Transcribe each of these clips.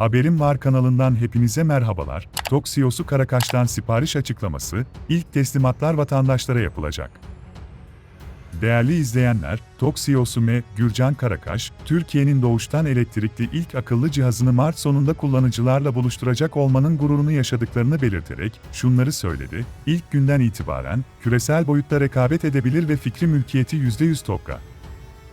Haberim Var kanalından hepinize merhabalar. TOK CEO'su Karakaş'tan sipariş açıklaması, ilk teslimatlar vatandaşlara yapılacak. Değerli izleyenler, TOK CEO'su M. Gürcan Karakaş, Türkiye'nin doğuştan elektrikli ilk akıllı cihazını Mart sonunda kullanıcılarla buluşturacak olmanın gururunu yaşadıklarını belirterek şunları söyledi, İlk günden itibaren, küresel boyutta rekabet edebilir ve fikri mülkiyeti %100 TOK'a.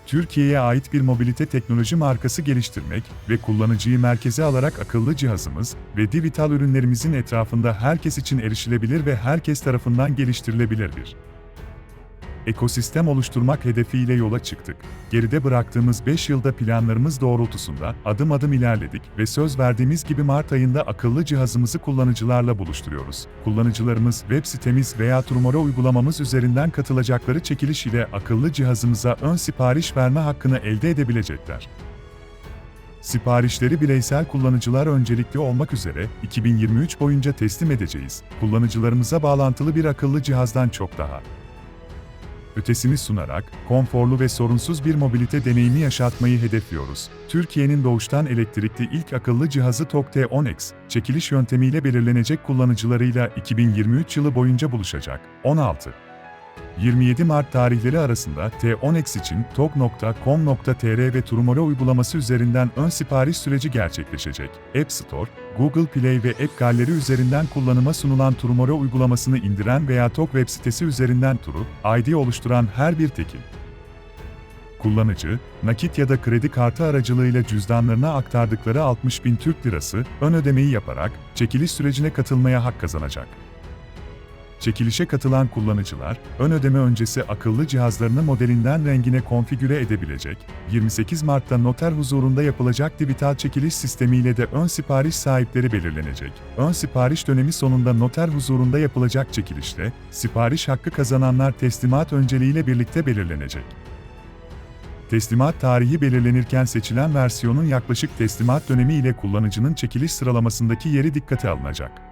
Türkiye'ye ait bir mobilite teknoloji markası geliştirmek ve kullanıcıyı merkeze alarak akıllı cihazımız ve dijital ürünlerimizin etrafında herkes için erişilebilir ve herkes tarafından geliştirilebilir bir ekosistem oluşturmak hedefiyle yola çıktık. Geride bıraktığımız 5 yılda planlarımız doğrultusunda adım adım ilerledik ve söz verdiğimiz gibi Mart ayında akıllı cihazımızı kullanıcılarla buluşturuyoruz. Kullanıcılarımız web sitemiz veya Trumora uygulamamız üzerinden katılacakları çekiliş ile akıllı cihazımıza ön sipariş verme hakkını elde edebilecekler. Siparişleri bireysel kullanıcılar öncelikli olmak üzere 2023 boyunca teslim edeceğiz. Kullanıcılarımıza bağlantılı bir akıllı cihazdan çok daha ötesini sunarak, konforlu ve sorunsuz bir mobilite deneyimi yaşatmayı hedefliyoruz. Türkiye'nin doğuştan elektrikli ilk akıllı cihazı TOG T10X, çekiliş yöntemiyle belirlenecek kullanıcılarıyla 2023 yılı boyunca buluşacak. 16. 27 Mart tarihleri arasında T10X için tok.com.tr ve Trumora uygulaması üzerinden ön sipariş süreci gerçekleşecek. App Store, Google Play ve App Gallery üzerinden kullanıma sunulan Trumora uygulamasını indiren veya TOK web sitesi üzerinden Turu, ID oluşturan her bir tekil kullanıcı, nakit ya da kredi kartı aracılığıyla cüzdanlarına aktardıkları 60 bin Türk Lirası ön ödemeyi yaparak çekiliş sürecine katılmaya hak kazanacak. Çekilişe katılan kullanıcılar, ön ödeme öncesi akıllı cihazlarını modelinden rengine konfigüre edebilecek, 28 Mart'ta noter huzurunda yapılacak dijital çekiliş sistemiyle de ön sipariş sahipleri belirlenecek. Ön sipariş dönemi sonunda noter huzurunda yapılacak çekilişle, sipariş hakkı kazananlar teslimat önceliğiyle birlikte belirlenecek. Teslimat tarihi belirlenirken seçilen versiyonun yaklaşık teslimat dönemi ile kullanıcının çekiliş sıralamasındaki yeri dikkate alınacak.